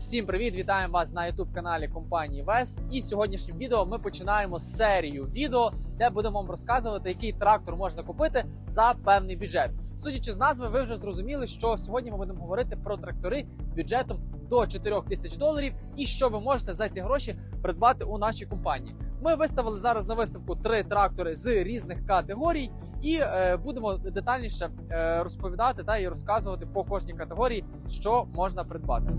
Всім привіт! Вітаємо вас на youtube каналі компанії Вест. І сьогоднішнім відео ми починаємо серію відео, де будемо вам розказувати, який трактор можна купити за певний бюджет. Судячи з назви, ви вже зрозуміли, що сьогодні ми будемо говорити про трактори бюджетом до 4 тисяч доларів, і що ви можете за ці гроші придбати у нашій компанії. Ми виставили зараз на виставку три трактори з різних категорій, і е, будемо детальніше е, розповідати та і розказувати по кожній категорії, що можна придбати.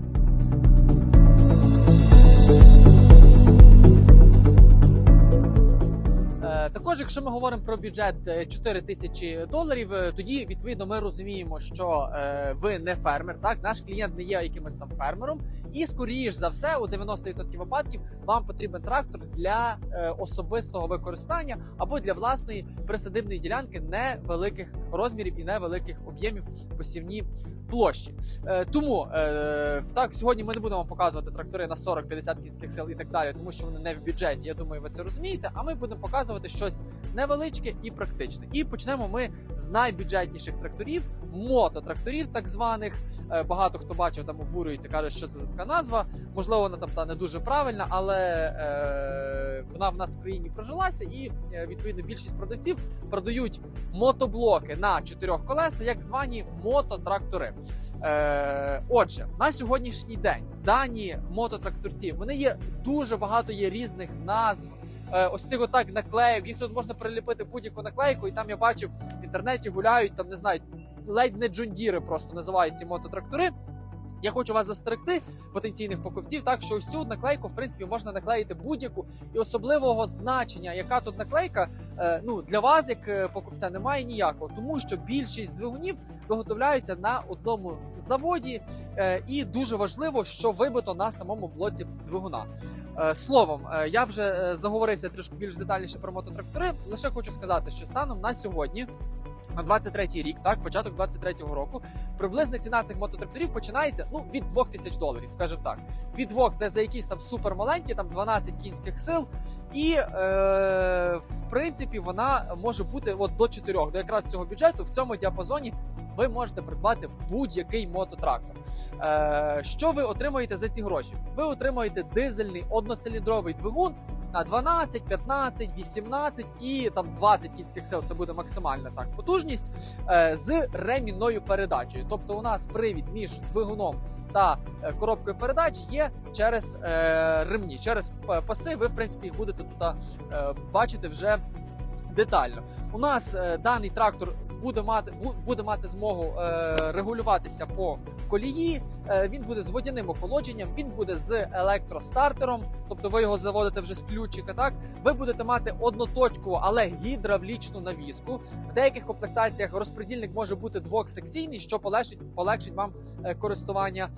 Також, якщо ми говоримо про бюджет е, 4 тисячі доларів, е, тоді відповідно ми розуміємо, що е, ви не фермер. Так, наш клієнт не є якимось там фермером, і скоріш за все, у 90% випадків вам потрібен трактор для е, особистого використання або для власної присадибної ділянки невеликих розмірів і невеликих об'ємів посівні площі. Е, тому е, так сьогодні ми не будемо показувати трактори на 40-50 кінських сил і так далі, тому що вони не в бюджеті. Я думаю, ви це розумієте. А ми будемо показувати щось невеличке і практичне. І почнемо ми з найбюджетніших тракторів, мототракторів, так званих. Е, багато хто бачив, там обурюється, каже, що це за така назва. Можливо, вона там та не дуже правильна, але е, вона в нас в країні прожилася, і е, відповідно більшість продавців продають мотоблоки на чотирьох колесах, як звані мототрактори. Е, отже, на сьогоднішній день дані мототракторці вони є дуже багато є різних назв. Е, ось цих отак наклеїв. Їх тут можна приліпити будь-яку наклейку, і там я бачив в інтернеті гуляють там, не знаю, ледь не джундіри просто називають ці мототрактори. Я хочу вас застерегти потенційних покупців, так що ось цю наклейку, в принципі, можна наклеїти будь-яку і особливого значення, яка тут наклейка, е, ну для вас, як е, покупця, немає ніякого, тому що більшість двигунів виготовляються на одному заводі, е, і дуже важливо, що вибито на самому блоці двигуна. Словом, я вже заговорився трішки більш детальніше про мототрактори. Лише хочу сказати, що станом на сьогодні. На 23-й рік, так, початок 23-го року, приблизна ціна цих мототракторів починається ну від 2 тисяч доларів, скажімо так. Від 2 це за якісь там супермаленькі, там 12 кінських сил, і е, в принципі вона може бути от до 4, до якраз цього бюджету в цьому діапазоні. Ви можете придбати будь-який мототрактор. Е, що ви отримаєте за ці гроші? Ви отримаєте дизельний одноциліндровий двигун на 12, 15, 18 і там 20 кінських сил. Це буде максимальна так потужність е, з ремінною передачею. Тобто, у нас привід між двигуном та е, коробкою передач є через е, ремні, через паси. Ви в принципі їх будете тут е, бачити вже детально. У нас е, даний трактор буде мати бу- буде мати змогу е, регулюватися по колії. Е, він буде з водяним охолодженням, він буде з електростартером, тобто ви його заводите вже з ключика. Так ви будете мати одноточкову, але гідравлічну навіску. В деяких комплектаціях розпредільник може бути двохсекційний, що полегшить, полегшить вам е, користування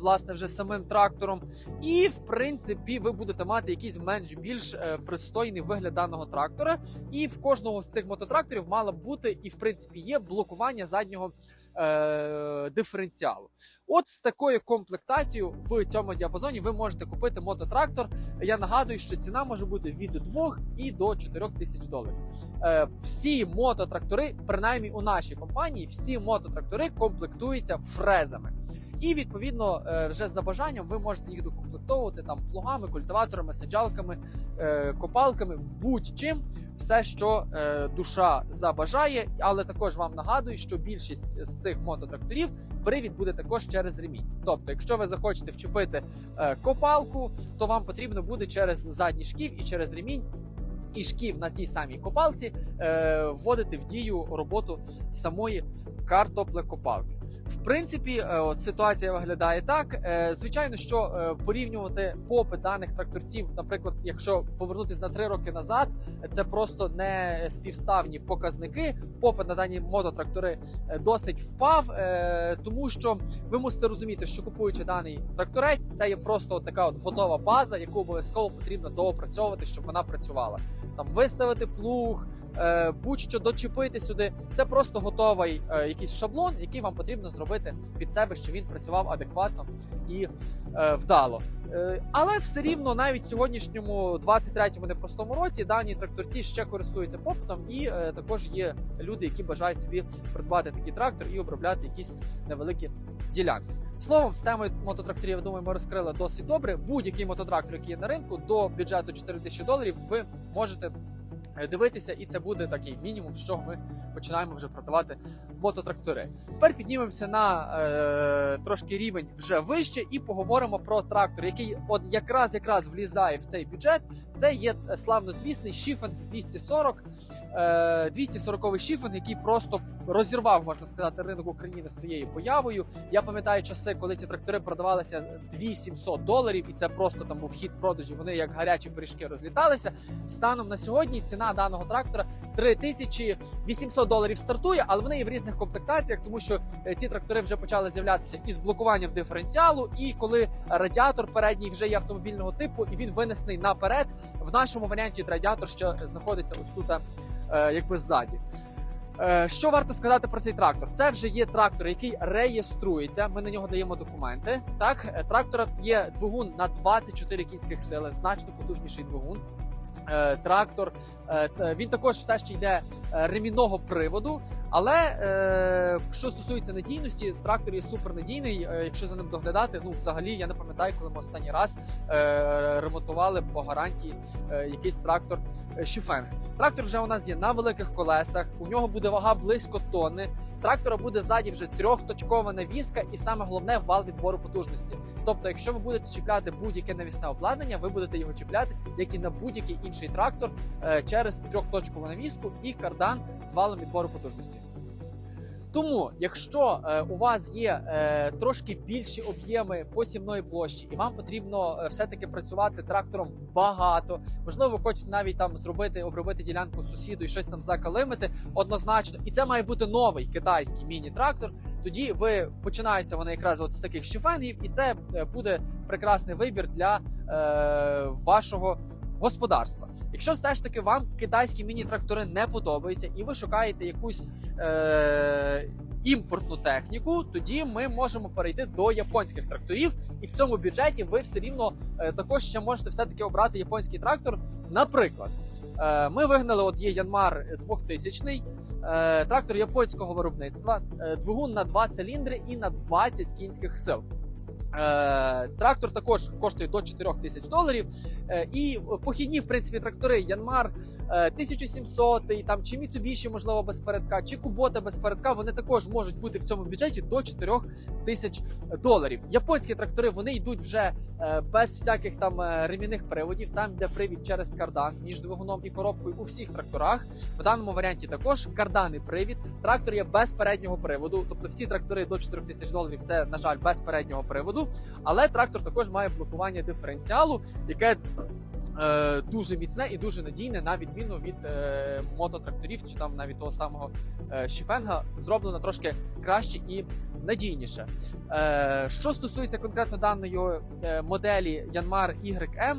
власне вже самим трактором. І в принципі, ви будете мати якийсь менш більш е, пристойний вигляд даного трактора. І в кожного з цих мототракторів мало б бути, і в принципі є блокування заднього е, диференціалу. От з такою комплектацією в цьому діапазоні ви можете купити мототрактор. Я нагадую, що ціна може бути від 2 і до 4 тисяч доларів. Е, всі мототрактори, принаймні у нашій компанії, всі мототрактори комплектуються фрезами. І відповідно, е, вже за бажанням ви можете їх докомплектовувати там плугами, культиваторами, саджалками, е, копалками, будь-чим, все, що е, душа забажає. Але також вам нагадую, що більшість з цих мототракторів привід буде також через ремінь. Тобто, якщо ви захочете вчепити копалку, то вам потрібно буде через задній шків і через ремінь. І шків на тій самій копалці е, вводити в дію роботу самої картоплекопалки. В принципі, е, от ситуація виглядає так. Е, звичайно, що е, порівнювати попит даних тракторців, наприклад, якщо повернутися на три роки назад, це просто не співставні показники. Попит на дані мототрактори досить впав, тому що ви мусите розуміти, що купуючи даний тракторець, це є просто от така от готова база, яку обов'язково потрібно доопрацьовувати, щоб вона працювала. Там виставити плуг, будь-що дочепити сюди. Це просто готовий е, якийсь шаблон, який вам потрібно зробити під себе, щоб він працював адекватно і е, вдало. Е, але все рівно, навіть в сьогоднішньому 23-му непростому році, дані тракторці ще користуються попитом, і е, також є люди, які бажають собі придбати такий трактор і обробляти якісь невеликі ділянки. Словом, з темою мототракторів, я думаю, ми розкрили досить добре. Будь-який мототрактор, який є на ринку, до бюджету 4 тисячі доларів, ви можете е, дивитися, і це буде такий мінімум, з чого ми починаємо вже продавати мототрактори. Тепер піднімемося на е, трошки рівень вже вище і поговоримо про трактор, який от якраз якраз влізає в цей бюджет. Це є е, славнозвісний Шіфен 240, е, 240 Шіфен, який просто розірвав, можна сказати, ринок України своєю появою. Я пам'ятаю часи, коли ці трактори продавалися 2700 доларів, і це просто там був хід продажі. Вони як гарячі пиріжки розліталися. Станом на сьогодні ціна даного трактора 3800 доларів стартує, але вони є в різних комплектаціях, тому що е, ці трактори вже почали з'являтися із блокуванням диференціалу. І коли радіатор передній вже є автомобільного типу, і він винесений наперед. В нашому варіанті радіатор ще знаходиться ось тут, е, якби ззаді. Е, Що варто сказати про цей трактор? Це вже є трактор, який реєструється. Ми на нього даємо документи. Так, трактора є двигун на 24 кінських сили, значно потужніший двигун. Е, Трактор е, він також все ще йде е, ремінного приводу. Але що стосується надійності, трактор є супернадійний. Якщо за ним доглядати, ну взагалі я не пам'ятаю, коли ми останній раз ремонтували по гарантії якийсь трактор Шіфенг. Трактор вже у нас є на великих колесах. У нього буде вага близько тонни. В трактора буде ззаді вже трьохточкова навіска, і саме головне вал відбору потужності. Тобто, якщо ви будете чіпляти будь-яке навісне обладнання, ви будете його чіпляти, як і на будь-який інший трактор е, через трьохточкову навіску і кардан з валом відбору потужності. Тому, якщо е, у вас є е, трошки більші об'єми посівної площі, і вам потрібно е, все-таки працювати трактором багато, можливо, ви хочете навіть там зробити, обробити ділянку сусіду і щось там закалимити однозначно, і це має бути новий китайський міні-трактор. Тоді ви починаються вони якраз от з таких шифенгів, і це е, буде прекрасний вибір для е, вашого господарства. Якщо все ж таки вам китайські міні-трактори не подобаються, і ви шукаєте якусь е, імпортну техніку, тоді ми можемо перейти до японських тракторів, і в цьому бюджеті ви все рівно е, також ще можете все таки обрати японський трактор. Наприклад, е, ми вигнали от є Янмар 2000 е, трактор японського виробництва, е, двигун на 2 циліндри і на 20 кінських сил. Е, трактор також коштує до 4 тисяч доларів. Е, і похідні, в принципі, трактори Янмар е, 1700, там чи Mitsubishi, можливо, без передка, чи Kubota без передка, вони також можуть бути в цьому бюджеті до 4 тисяч доларів. Японські трактори вони йдуть вже е, без всяких там е, ремінних приводів. Там йде привід через кардан між двигуном і коробкою у всіх тракторах. В даному варіанті також кардан і привід. Трактор є без переднього приводу, тобто всі трактори до 4 тисяч доларів це, на жаль, без переднього приводу. Але трактор також має блокування диференціалу, яке е, дуже міцне і дуже надійне, на відміну від е, мототракторів чи там навіть того самого е, Шіфенга, зроблено трошки краще і надійніше. Е, що стосується конкретно даної е, моделі Yanmar YM,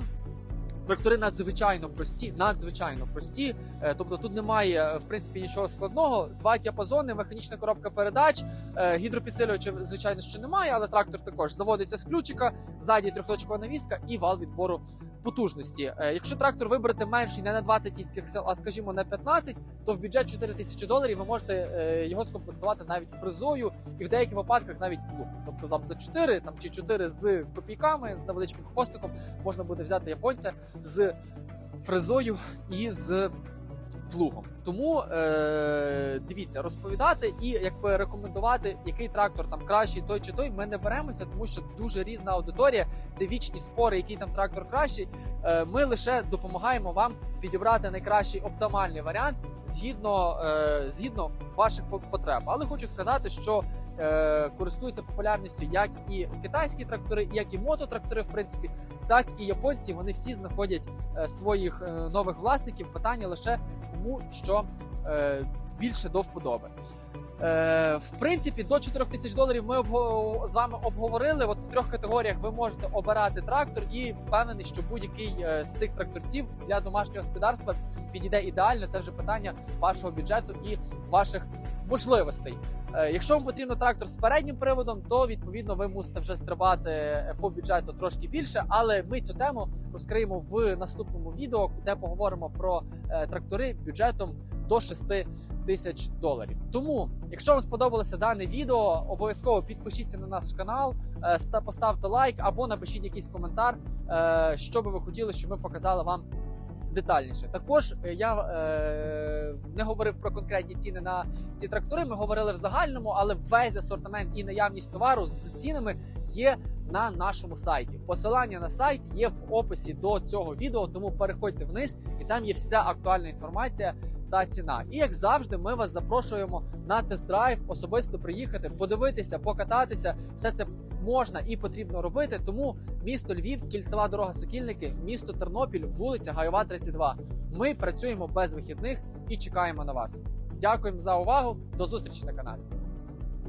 Трактори надзвичайно прості, надзвичайно прості. Е, Тобто тут немає е, в принципі нічого складного. Два діапазони, механічна коробка передач, е, гідропідсилювача, звичайно, ще немає, але трактор також заводиться з ключика, ззаді трьохточкова навіска і вал відбору потужності. Якщо трактор вибрати менший не на 20 кінських сил, а скажімо на 15, то в бюджет 4 тисячі доларів ви можете його скомплектувати навіть фрезою і в деяких випадках навіть плуг. Тобто там за 4 там чи 4 з копійками, з невеличким хвостиком можна буде взяти японця з фрезою і з плугом. Тому е, дивіться, розповідати і якби рекомендувати, який трактор там кращий, той чи той. Ми не беремося, тому що дуже різна аудиторія. Це вічні спори, який там трактор кращий. Е, ми лише допомагаємо вам підібрати найкращий оптимальний варіант згідно, е, згідно ваших по- потреб. Але хочу сказати, що е, користуються популярністю як і китайські трактори, як і мототрактори, в принципі, так і японці. Вони всі знаходять е, своїх е, нових власників. Питання лише тому, що більше до вподоби. В принципі, до 4 тисяч доларів ми з вами обговорили. От в трьох категоріях ви можете обирати трактор, і впевнений, що будь-який з цих тракторців для домашнього господарства підійде ідеально. Це вже питання вашого бюджету і ваших можливостей. Е, Якщо вам потрібен трактор з переднім приводом, то відповідно ви мусите вже стрибати е, по бюджету трошки більше. Але ми цю тему розкриємо в наступному відео, де поговоримо про е, трактори бюджетом до 6 тисяч доларів. Тому, якщо вам сподобалося дане відео, обов'язково підпишіться на наш канал, ста- поставте лайк або напишіть якийсь коментар, що би ви хотіли, щоб ми показали вам детальніше. Також е, я е, не говорив про конкретні ціни на ці трактори. Ми говорили в загальному, але весь асортимент і наявність товару з цінами є на нашому сайті. Посилання на сайт є в описі до цього відео, тому переходьте вниз, і там є вся актуальна інформація та ціна. І як завжди, ми вас запрошуємо на тест-драйв, особисто приїхати, подивитися, покататися. Все це можна і потрібно робити. Тому місто Львів, кільцева дорога Сокільники, місто Тернопіль, вулиця Гайова, 32. Ми працюємо без вихідних і чекаємо на вас. Дякуємо за увагу. До зустрічі на каналі.